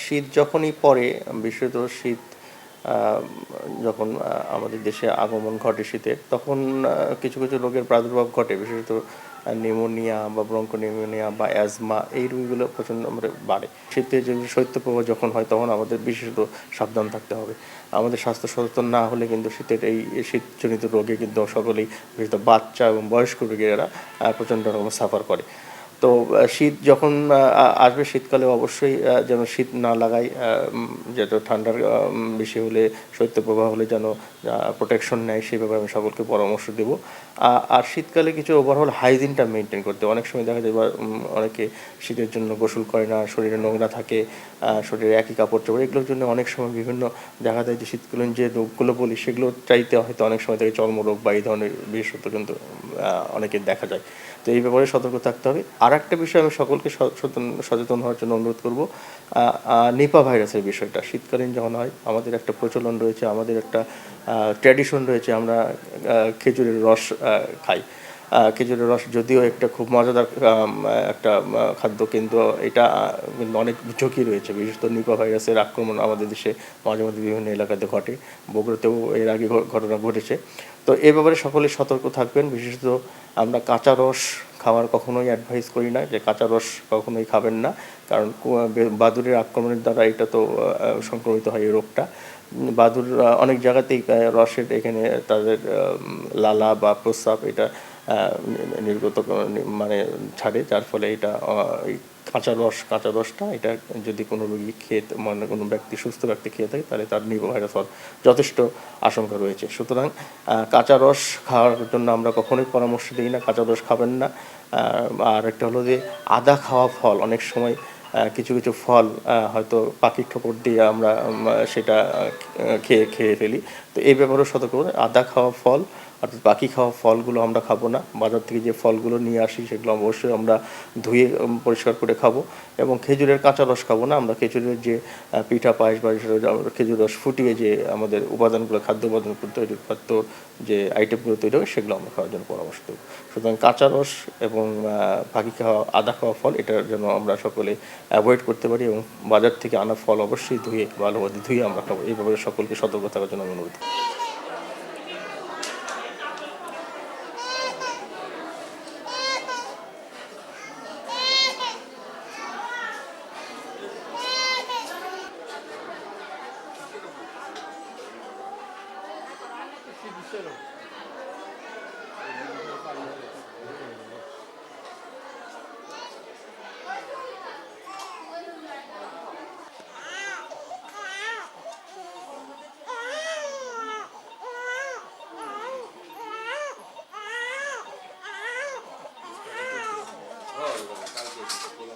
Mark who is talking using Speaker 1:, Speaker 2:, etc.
Speaker 1: শীত যখনই পড়ে, বিশেষত শীত যখন আমাদের দেশে আগমন ঘটে শীতের তখন কিছু কিছু রোগের প্রাদুর্ভাব ঘটে, বিশেষত নিউমোনিয়া বা ব্রঙ্কোনিউমোনিয়া বা অ্যাজমা, এই রোগগুলো প্রচণ্ড মানে বাড়ে। শীতে যে শৈত্যপ্রবাহ যখন হয়, তখন আমাদের বিশেষত সাবধান থাকতে হবে। আমাদের স্বাস্থ্য সচেতন না হলে কিন্তু শীতের এই শীতজনিত রোগে কিন্তু সকলেই, বিশেষত বাচ্চা এবং বয়স্ক রোগীরা প্রচণ্ড রকম সাফার করে। তো শীত যখন আসবে শীতকালে অবশ্যই যেন শীত না লাগাই যেহেতু ঠান্ডার বেশি হলে, শৈত্যপ্রবাহ হলে যেন প্রোটেকশন নেয়, সেই ব্যাপারে আমি সকলকে পরামর্শ দেব। আর শীতকালে কিছু ওভারঅল হাইজিনটা মেনটেন করতে অনেক সময় দেখা যায় অনেকে শীতের জন্য গোসল করে না, শরীরে নোংরা থাকে শরীরে একই কাপড় চোপড়, এগুলোর জন্য অনেক সময় বিভিন্ন দেখা যায় যে শীতকালীন যে রোগগুলো বলি, সেগুলো চাইতে হয়তো অনেক সময় থেকে চর্মরোগ বা এই ধরনের বিশেষত্ব কিন্তু অনেকের দেখা যায়। তো এই ব্যাপারে সতর্ক থাকতে হবে। আর একটা বিষয় আমি সকলকে সচেতন সচেতন হওয়ার জন্য অনুরোধ করব। নিপা ভাইরাসের বিষয়টা। শীতকালীন যখন হয়, আমাদের একটা প্রচলন রয়েছে, আমাদের একটা ট্র্যাডিশন রয়েছে, আমরা খেজুরের রস খাই। খেজুরের রস যদিও একটা খুব মজাদার একটা খাদ্য, কিন্তু এটা অনেক ঝুঁকি রয়েছে। বিশেষত নিপা ভাইরাসের আক্রমণ আমাদের দেশে মাঝে মাঝে বিভিন্ন এলাকাতে ঘটে। বগুড়াতেও এর আগে ঘটনা ঘটেছে। তো এ ব্যাপারে সকলে সতর্ক থাকবেন। বিশেষত আমরা কাঁচা রস খাওয়ার কখনোই অ্যাডভাইস করি না যে কাঁচা রস কখনোই খাবেন না। কারণ বাদুরের আক্রমণের দ্বারা এটা তো সংক্রমিত হয় এই রোগটা। বাদুর অনেক জায়গাতেই রসের এখানে তাদের লালা বা প্রস্রাব এটা নির্গত মানে ছাড়ে, যার ফলে এটা কাঁচা রস, কাঁচা রসটা, এটা যদি কোনো রোগী খেয়ে মানে কোনো ব্যক্তি, সুস্থ ব্যক্তি খেয়ে থাকে, তাহলে তার নিপা ভাইরাস হওয়ার যথেষ্ট আশঙ্কা রয়েছে। সুতরাং কাঁচা রস খাওয়ার জন্য আমরা কখনোই পরামর্শ দিই না, কাঁচা রস খাবেন না। আর একটা হলো যে, আদা খাওয়া ফল, অনেক সময় কিছু কিছু ফল হয়তো পাখির ঠোকর দিয়ে আমরা সেটা খেয়ে খেয়ে ফেলি। তো এই ব্যাপারেও সতর্ক আদা খাওয়া ফল অর্থাৎ পাখি খাওয়া ফলগুলো আমরা খাব না। বাজার থেকে যে ফলগুলো নিয়ে আসি সেগুলো অবশ্যই আমরা ধুয়ে পরিষ্কার করে খাব এবং খেজুরের কাঁচা রস খাব না। আমরা খেজুরের যে পিঠা পায়েস বা খেজুর রস ফুটিয়ে যে আমাদের উপাদানগুলো, খাদ্য উপাদানগুলো তৈরি, খাদ্য যে আইটেমগুলো তৈরি হবে সেগুলো আমরা খাওয়ার জন্য পরামর্শ দেবো। সুতরাং কাঁচা রস এবং পাখি খাওয়া, আদা খাওয়া ফল এটার জন্য আমরা সকলে অ্যাভয়েড করতে পারি এবং বাজার থেকে আনা ফল অবশ্যই ধুয়ে, ভালোভাবে ধুয়ে আমরা খাব। এইভাবে সকলকে সতর্ক থাকার জন্য isterim. Oh, you're
Speaker 2: going to try to get